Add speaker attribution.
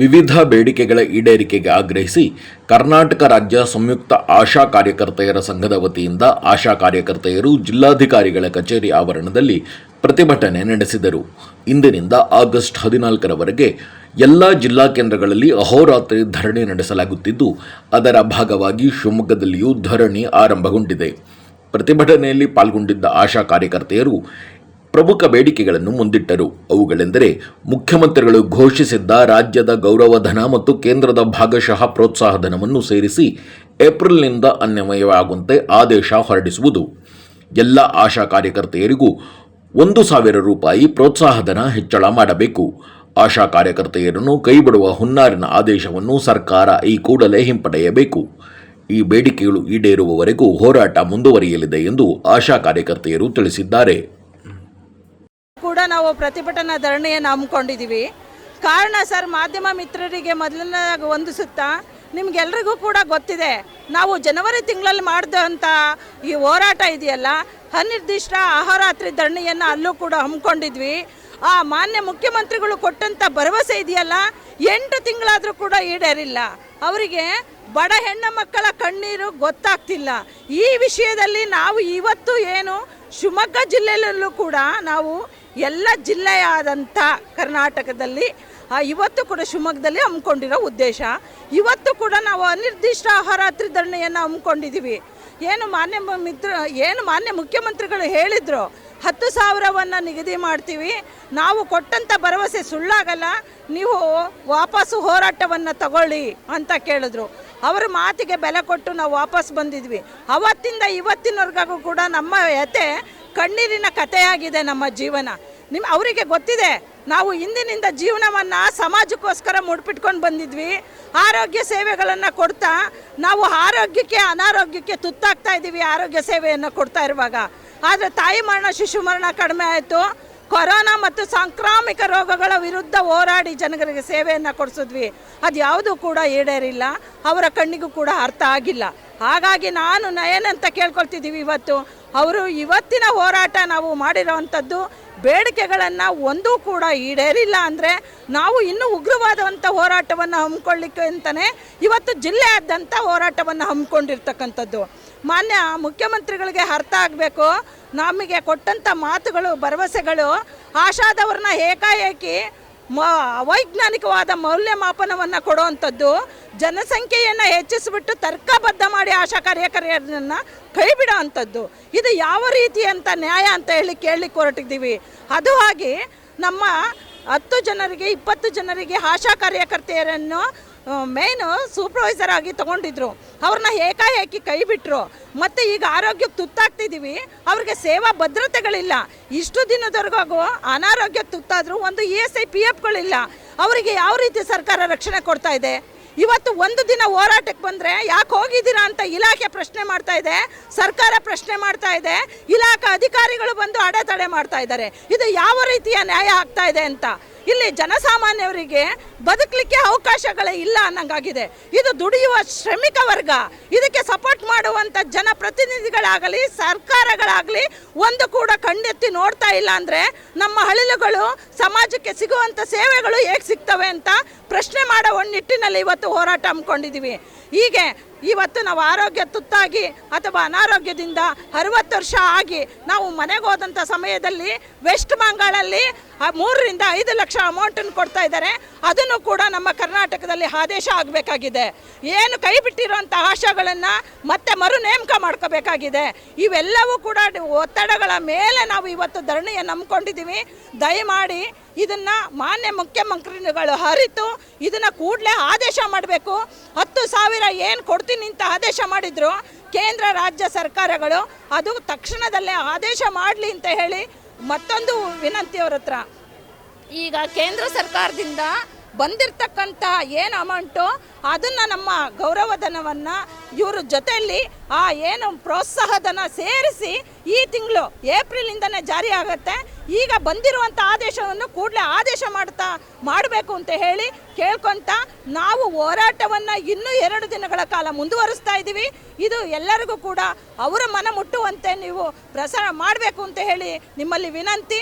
Speaker 1: ವಿವಿಧ ಬೇಡಿಕೆಗಳ ಈಡೇರಿಕೆಗೆ ಆಗ್ರಹಿಸಿ ಕರ್ನಾಟಕ ರಾಜ್ಯ ಸಂಯುಕ್ತ ಆಶಾ ಕಾರ್ಯಕರ್ತೆಯರ ಸಂಘದ ವತಿಯಿಂದ ಆಶಾ ಕಾರ್ಯಕರ್ತೆಯರು ಜಿಲ್ಲಾಧಿಕಾರಿಗಳ ಕಚೇರಿ ಆವರಣದಲ್ಲಿ ಪ್ರತಿಭಟನೆ ನಡೆಸಿದರು. ಇಂದಿನಿಂದ ಆಗಸ್ಟ್ ಹದಿನಾಲ್ಕರವರೆಗೆ ಎಲ್ಲ ಜಿಲ್ಲಾ ಕೇಂದ್ರಗಳಲ್ಲಿ ಅಹೋರಾತ್ರಿ ಧರಣಿ ನಡೆಸಲಾಗುತ್ತಿದ್ದು, ಅದರ ಭಾಗವಾಗಿ ಶಿವಮೊಗ್ಗದಲ್ಲಿಯೂ ಧರಣಿ ಆರಂಭಗೊಂಡಿದೆ. ಪ್ರತಿಭಟನೆಯಲ್ಲಿ ಪಾಲ್ಗೊಂಡಿದ್ದ ಆಶಾ ಕಾರ್ಯಕರ್ತೆಯರು ಪ್ರಮುಖ ಬೇಡಿಕೆಗಳನ್ನು ಮುಂದಿಟ್ಟರು. ಅವುಗಳೆಂದರೆ ಮುಖ್ಯಮಂತ್ರಿಗಳು ಘೋಷಿಸಿದ್ದ ರಾಜ್ಯದ ಗೌರವಧನ ಮತ್ತು ಕೇಂದ್ರದ ಭಾಗಶಃ ಪ್ರೋತ್ಸಾಹಧನವನ್ನು ಸೇರಿಸಿ ಏಪ್ರಿಲ್ನಿಂದ ಅನ್ವಯವಾಗುವಂತೆ ಆದೇಶ ಹೊರಡಿಸುವುದು. ಎಲ್ಲ ಆಶಾ ಕಾರ್ಯಕರ್ತೆಯರಿಗೂ ಒಂದು ಸಾವಿರ ರೂಪಾಯಿ ಪ್ರೋತ್ಸಾಹಧನ ಹೆಚ್ಚಳ ಮಾಡಬೇಕು. ಆಶಾ ಕಾರ್ಯಕರ್ತೆಯರನ್ನು ಕೈಬಿಡುವ ಹುನ್ನಾರಿನ ಆದೇಶವನ್ನು ಸರ್ಕಾರ ಈ ಕೂಡಲೇ ಹಿಂಪಡೆಯಬೇಕು. ಈ ಬೇಡಿಕೆಗಳು ಈಡೇರುವವರೆಗೂ ಹೋರಾಟ ಮುಂದುವರಿಯಲಿದೆ ಎಂದು ಆಶಾ ಕಾರ್ಯಕರ್ತೆಯರು ತಿಳಿಸಿದ್ದಾರೆ.
Speaker 2: ಕೂಡ ನಾವು ಪ್ರತಿಭಟನಾ ಧರಣಿಯನ್ನು ಹಮ್ಮಿಕೊಂಡಿದ್ದೀವಿ ಕಾರಣ ಸರ್, ಮಾಧ್ಯಮ ಮಿತ್ರರಿಗೆ ಮೊದಲನೇದಾಗಿ ಒಂದು ಸುತ್ತ ನಿಮ್ಗೆಲ್ರಿಗೂ ಕೂಡ ಗೊತ್ತಿದೆ, ನಾವು ಜನವರಿ ತಿಂಗಳಲ್ಲಿ ಮಾಡಿದಂಥ ಈ ಹೋರಾಟ ಇದೆಯಲ್ಲ, ಅನಿರ್ದಿಷ್ಟ ಅಹೋರಾತ್ರಿ ಧರಣಿಯನ್ನು ಅಲ್ಲೂ ಕೂಡ ಹಮ್ಮಿಕೊಂಡಿದ್ವಿ. ಆ ಮಾನ್ಯ ಮುಖ್ಯಮಂತ್ರಿಗಳು ಕೊಟ್ಟಂಥ ಭರವಸೆ ಇದೆಯಲ್ಲ, ಎಂಟು ತಿಂಗಳಾದರೂ ಕೂಡ ಈಡೇರಿಲ್ಲ. ಅವರಿಗೆ ಬಡ ಹೆಣ್ಣು ಮಕ್ಕಳ ಕಣ್ಣೀರು ಗೊತ್ತಾಗ್ತಿಲ್ಲ. ಈ ವಿಷಯದಲ್ಲಿ ನಾವು ಇವತ್ತು ಏನು ಶಿವಮೊಗ್ಗ ಜಿಲ್ಲೆಯಲ್ಲೂ ಕೂಡ ನಾವು ಎಲ್ಲ ಜಿಲ್ಲೆಯಾದಂಥ ಕರ್ನಾಟಕದಲ್ಲಿ ಇವತ್ತು ಕೂಡ ಶಿವಮೊಗ್ಗದಲ್ಲಿ ಹಮ್ಮಿಕೊಂಡಿರೋ ಉದ್ದೇಶ. ಇವತ್ತು ಕೂಡ ನಾವು ಅನಿರ್ದಿಷ್ಟ ಅಹೋರಾತ್ರಿ ಧರಣಿಯನ್ನು ಹಮ್ಮಿಕೊಂಡಿದ್ದೀವಿ ಏನು ಮಾನ್ಯ ಮಿತ್ರ, ಏನು ಮಾನ್ಯ ಮುಖ್ಯಮಂತ್ರಿಗಳು ಹೇಳಿದರು, ಹತ್ತು ಸಾವಿರವನ್ನು ನಿಗದಿ ಮಾಡ್ತೀವಿ. ನಾವು ಕೊಟ್ಟಂಥ ಭರವಸೆ ಸುಳ್ಳಾಗಲ್ಲ, ನೀವು ವಾಪಸ್ಸು ಹೋರಾಟವನ್ನು ತಗೊಳ್ಳಿ ಅಂತ ಕೇಳಿದ್ರು. ಅವರ ಮಾತಿಗೆ ಬೆಲೆ ಕೊಟ್ಟು ನಾವು ವಾಪಸ್ ಬಂದಿದ್ವಿ. ಅವತ್ತಿಂದ ಇವತ್ತಿನವರೆಗೂ ಕೂಡ ನಮ್ಮ ಯತೆ ಕಣ್ಣೀರಿನ ಕಥೆಯಾಗಿದೆ ನಮ್ಮ ಜೀವನ. ನಿಮ್ಮ ಅವರಿಗೆ ಗೊತ್ತಿದೆ, ನಾವು ಇಂದಿನಿಂದ ಜೀವನವನ್ನು ಸಮಾಜಕ್ಕೋಸ್ಕರ ಮುಡ್ಪಿಟ್ಕೊಂಡು ಬಂದಿದ್ವಿ. ಆರೋಗ್ಯ ಸೇವೆಗಳನ್ನು ಕೊಡ್ತಾ, ನಾವು ಆರೋಗ್ಯಕ್ಕೆ, ಅನಾರೋಗ್ಯಕ್ಕೆ ತುತ್ತಾಗ್ತಾ ಇದ್ದೀವಿ ಆರೋಗ್ಯ ಸೇವೆಯನ್ನು ಕೊಡ್ತಾ ಇರುವಾಗ. ಆದರೆ ತಾಯಿ ಮರಣ, ಶಿಶು ಮರಣ ಕಡಿಮೆ ಆಯಿತು. ಕೊರೋನಾ ಮತ್ತು ಸಾಂಕ್ರಾಮಿಕ ರೋಗಗಳ ವಿರುದ್ಧ ಹೋರಾಡಿ ಜನಗಳಿಗೆ ಸೇವೆಯನ್ನು ಕೊಡಿಸಿದ್ವಿ. ಅದು ಯಾವುದೂ ಕೂಡ ಈಡೇರಿಲ್ಲ, ಅವರ ಕಣ್ಣಿಗೂ ಕೂಡ ಅರ್ಥ ಆಗಿಲ್ಲ. ಹಾಗಾಗಿ ನಾನು ಏನಂತ ಕೇಳ್ಕೊಳ್ತಿದ್ದೀವಿ ಇವತ್ತು. ಅವರು ಇವತ್ತಿನ ಹೋರಾಟ ನಾವು ಮಾಡಿರೋವಂಥದ್ದು ಬೇಡಿಕೆಗಳನ್ನು ಒಂದೂ ಕೂಡ ಈಡೇರಿಲ್ಲ ಅಂದರೆ ನಾವು ಇನ್ನೂ ಉಗ್ರವಾದಂಥ ಹೋರಾಟವನ್ನು ಹಮ್ಮಿಕೊಳ್ಳಿಕ್ಕೆ ಅಂತಲೇ ಇವತ್ತು ಜಿಲ್ಲೆಯಾದ್ಯಂತ ಹೋರಾಟವನ್ನು ಹಮ್ಮಿಕೊಂಡಿರ್ತಕ್ಕಂಥದ್ದು. ಮಾನ್ಯ ಮುಖ್ಯಮಂತ್ರಿಗಳಿಗೆ ಅರ್ಥ ಆಗಬೇಕು. ನಮಗೆ ಕೊಟ್ಟಂಥ ಮಾತುಗಳು, ಭರವಸೆಗಳು, ಆಶಾದವ್ರನ್ನ ಏಕಾಏಕಿ ಮ ಅವೈಜ್ಞಾನಿಕವಾದ ಮೌಲ್ಯಮಾಪನವನ್ನು ಕೊಡುವಂಥದ್ದು, ಜನಸಂಖ್ಯೆಯನ್ನು ಹೆಚ್ಚಿಸಿಬಿಟ್ಟು ತರ್ಕಬದ್ಧ ಮಾಡಿ ಆಶಾ ಕಾರ್ಯಕರ್ತೆಯರನ್ನು ಕೈ ಬಿಡೋ ಇದು ಯಾವ ರೀತಿ ಅಂತ ನ್ಯಾಯ ಅಂತ ಹೇಳಿ ಕೇಳಲಿಕ್ಕೆ ಹೊರಟಿದ್ದೀವಿ ಅದು ಹಾಗೆ ನಮ್ಮ ಹತ್ತು ಜನರಿಗೆ, ಇಪ್ಪತ್ತು ಜನರಿಗೆ ಆಶಾ ಕಾರ್ಯಕರ್ತೆಯರನ್ನು ಮೇನು ಸೂಪರ್ವೈಸರ್ ಆಗಿ ತಗೊಂಡಿದ್ರು. ಅವ್ರನ್ನ ಏಕಾಏಕಿ ಕೈ ಬಿಟ್ಟರು ಮತ್ತು ಈಗ ಆರೋಗ್ಯಕ್ಕೆ ತುತ್ತಾಗ್ತಿದ್ದೀವಿ ಅವ್ರಿಗೆ ಸೇವಾ ಭದ್ರತೆಗಳಿಲ್ಲ. ಇಷ್ಟು ದಿನದವರೆಗೂ ಅನಾರೋಗ್ಯಕ್ಕೆ ತುತ್ತಾದರೂ ಒಂದು ಇ ಎಸ್ ಐ ಪಿ ಎಫ್ಗಳಿಲ್ಲ ಅವರಿಗೆ ಯಾವ ರೀತಿ ಸರ್ಕಾರ ರಕ್ಷಣೆ ಕೊಡ್ತಾ ಇದೆ? ಇವತ್ತು ಒಂದು ದಿನ ಹೋರಾಟಕ್ಕೆ ಬಂದರೆ ಯಾಕೆ ಹೋಗಿದ್ದೀರಾ ಅಂತ ಇಲಾಖೆ ಪ್ರಶ್ನೆ ಮಾಡ್ತಾ ಇದೆ. ಸರ್ಕಾರ ಪ್ರಶ್ನೆ ಮಾಡ್ತಾ ಇದೆ. ಇಲಾಖಾ ಅಧಿಕಾರಿಗಳು ಬಂದು ಅಡೆತಡೆ ಮಾಡ್ತಾ ಇದ್ದಾರೆ. ಇದು ಯಾವ ರೀತಿಯ ನ್ಯಾಯ ಆಗ್ತಾ ಇದೆ ಅಂತ? ಇಲ್ಲಿ ಜನಸಾಮಾನ್ಯವರಿಗೆ ಬದುಕಲಿಕ್ಕೆ ಅವಕಾಶಗಳೇ ಇಲ್ಲ ಅನ್ನಂಗಾಗಿದೆ. ಇದು ದುಡಿಯುವ ಶ್ರಮಿಕ ವರ್ಗ. ಇದಕ್ಕೆ ಸಪೋರ್ಟ್ ಮಾಡುವಂಥ ಜನಪ್ರತಿನಿಧಿಗಳಾಗಲಿ, ಸರ್ಕಾರಗಳಾಗಲಿ ಒಂದು ಕೂಡ ಕಣ್ಣೆತ್ತಿ ನೋಡ್ತಾ ಇಲ್ಲ ಅಂದರೆ ನಮ್ಮ ಹಳಿಲುಗಳು, ಸಮಾಜಕ್ಕೆ ಸಿಗುವಂಥ ಸೇವೆಗಳು ಹೇಗೆ ಸಿಗ್ತವೆ ಅಂತ ಪ್ರಶ್ನೆ ಮಾಡೋ ಒಂದು ನಿಟ್ಟಿನಲ್ಲಿ ಇವತ್ತು ಹೋರಾಟ ಹಮ್ಮಿಕೊಂಡಿದ್ದೀವಿ ಹೀಗೆ ಇವತ್ತು ನಾವು ಆರೋಗ್ಯ ತುತ್ತಾಗಿ ಅಥವಾ ಅನಾರೋಗ್ಯದಿಂದ ಅರವತ್ತು ವರ್ಷ ಆಗಿ ನಾವು ಮನೆಗೆ ಹೋದಂಥ ಸಮಯದಲ್ಲಿ ವೆಸ್ಟ್ ಬಂಗಾಳಲ್ಲಿ ಮೂರರಿಂದ ಐದು ಲಕ್ಷ ಅಮೌಂಟನ್ನು ಕೊಡ್ತಾ ಇದ್ದಾರೆ. ಅದನ್ನು ಕೂಡ ನಮ್ಮ ಕರ್ನಾಟಕದಲ್ಲಿ ಆದೇಶ ಆಗಬೇಕಾಗಿದೆ. ಏನು ಕೈ ಬಿಟ್ಟಿರುವಂಥ ಆಶಾಗಳನ್ನು ಮತ್ತೆ ಮರು ನೇಮಕ ಮಾಡ್ಕೋಬೇಕಾಗಿದೆ. ಇವೆಲ್ಲವೂ ಕೂಡ ಒತ್ತಡಗಳ ಮೇಲೆ ನಾವು ಇವತ್ತು ಧರಣಿಯನ್ನು ನಂಬ್ಕೊಂಡಿದ್ದೀವಿ. ದಯಮಾಡಿ ಇದನ್ನು ಮಾನ್ಯ ಮುಖ್ಯಮಂತ್ರಿಗಳು ಹರಿತು ಇದನ್ನು ಕೂಡಲೇ ಆದೇಶ ಮಾಡಬೇಕು. ಹತ್ತು ಸಾವಿರ ಏನು ನಿಂತ ಆದೇಶ ಮಾಡಿದ್ರು ಕೇಂದ್ರ, ರಾಜ್ಯ ಸರ್ಕಾರಗಳು. ಅದು ತಕ್ಷಣದಲ್ಲೇ ಆದೇಶ ಮಾಡಲಿ ಅಂತ ಹೇಳಿ ಮತ್ತೊಂದು ವಿನಂತಿ ಅವ್ರ ಹತ್ರ. ಈಗ ಕೇಂದ್ರ ಸರ್ಕಾರದಿಂದ ಬಂದಿರತಕ್ಕಂಥ ಏನು ಅಮೌಂಟು, ಅದನ್ನು ನಮ್ಮ ಗೌರವಧನವನ್ನು ಇವ್ರ ಜೊತೆಯಲ್ಲಿ ಆ ಏನು ಪ್ರೋತ್ಸಾಹಧನ ಸೇರಿಸಿ ಈ ತಿಂಗಳು ಏಪ್ರಿಲಿಂದನೇ ಜಾರಿ ಆಗುತ್ತೆ. ಈಗ ಬಂದಿರುವಂಥ ಆದೇಶವನ್ನು ಕೂಡಲೇ ಆದೇಶ ಮಾಡ್ತಾ, ಮಾಡಬೇಕು ಅಂತ ಹೇಳಿ ಕೇಳ್ಕೊಂತ ನಾವು ಹೋರಾಟವನ್ನು ಇನ್ನೂ ಎರಡು ದಿನಗಳ ಕಾಲ ಮುಂದುವರಿಸ್ತಾ ಇದ್ದೀವಿ ಇದು ಎಲ್ಲರಿಗೂ ಕೂಡ ಅವರ ಮನ ಮುಟ್ಟುವಂತೆ ನೀವು ಪ್ರಸಾರ ಮಾಡಬೇಕು ಅಂತ ಹೇಳಿ ನಿಮ್ಮಲ್ಲಿ ವಿನಂತಿ.